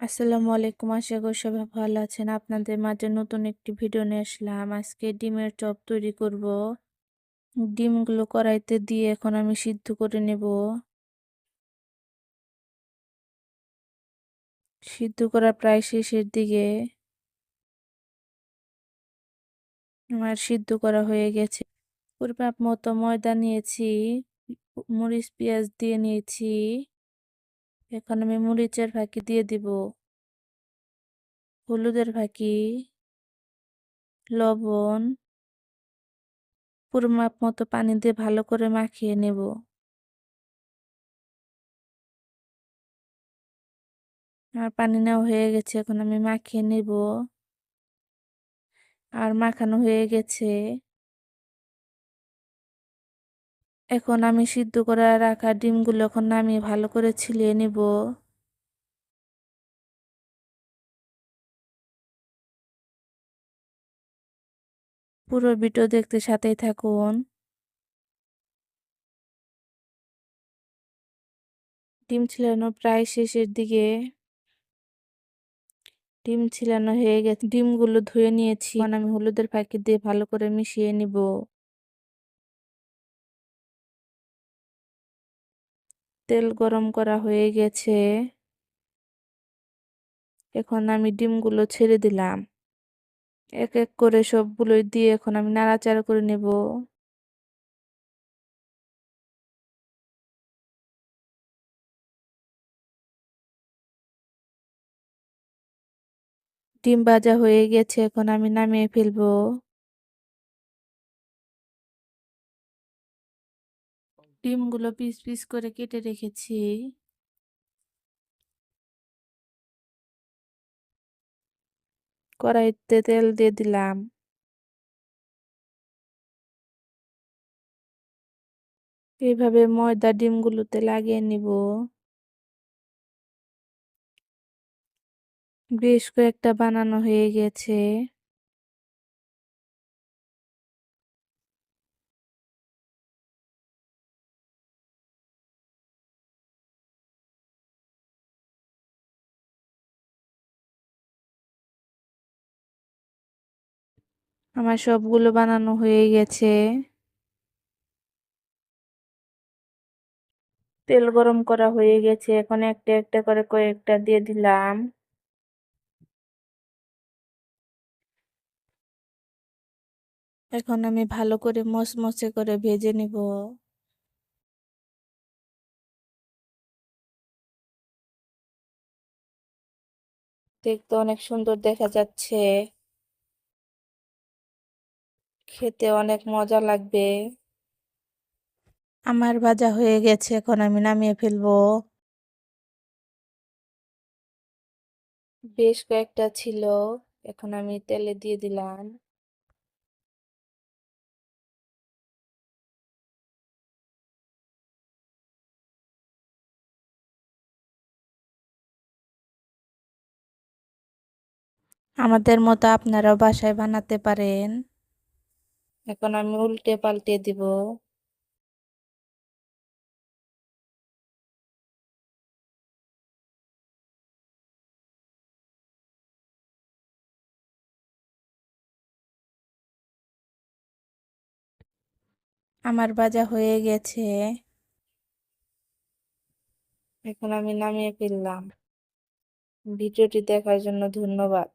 আসসালামু আলাইকুম। আশা করি সবাই ভালো আছেন। আপনাদের মাঝে নতুন একটি ভিডিও নিয়ে আসলাম। আজকে ডিমের চপ তৈরি করব। ডিমগুলো কড়াইতে দিয়ে এখন আমি সিদ্ধ করে নেব। সিদ্ধ করা প্রায় শেষের দিকে। আমার সিদ্ধ করা হয়ে গেছে। পরিমাপ মতো ময়দা নিয়েছি, মরিচ, পেঁয়াজ দিয়ে নিয়েছি। এখন আমি মরিচের ফাঁকি দিয়ে দিব, হলুদের ফাঁকি, লবণ, পরিমাপ মতো পানি দিয়ে ভালো করে মাখিয়ে নেব। আর পানি নেওয়া হয়ে গেছে, এখন আমি মাখিয়ে নেব। আর মাখানো হয়ে গেছে। এখন আমি সিদ্ধ করে রাখা ডিমগুলো এখন নামিয়ে ভালো করে ছিলিয়ে নেব। পুরো ভিডিও দেখতে সাথেই থাকুন। ডিম ছিলানো প্রায় শেষের দিকে। ডিম ছিলানো হয়ে গেছে। ডিমগুলো ধুয়ে নিয়েছি। আমি হলুদের ফাঁকি দিয়ে ভালো করে মিশিয়ে নিব। তেল গরম করা হয়ে গেছে। এখন আমি ডিমগুলো ছেড়ে দিলাম। এক এক করে সবগুলোই দিয়ে এখন আমি নাড়াচাড়া করে নেব। ডিম ভাজা হয়ে গেছে, এখন আমি নামিয়ে ফেলব। ডিমগুলো পিস পিস করে কেটে রেখেছি। কড়াইতে তেল দিয়ে দিলাম। এইভাবে ময়দা ডিমগুলোতে লাগিয়ে নিব। বেশ কয়েকটা বানানো হয়ে গেছে। আমার সবগুলো বানানো হয়ে গেছে। তেল গরম করা হয়ে গেছে। এখন একটা একটা করে কয়েকটা দিয়ে দিলাম। এখন আমি ভালো করে মচমচে করে ভেজে নিব। দেখতে অনেক সুন্দর দেখা যাচ্ছে। খেতে অনেক মজা লাগবে। আমার ভাজা হয়ে গেছে এখন আমি নামিয়ে ফেলব। বেশ কয়েকটা ছিল এখন আমি তেলে দিয়ে দিলাম। আমাদের মতো আপনারাও বাসায় বানাতে পারেন। এখন আমি উল্টে পাল্টে দিব। আমার ভাজা হয়ে গেছে। এখন আমি নামিয়ে ফেললাম। ভিডিওটি দেখার জন্য ধন্যবাদ।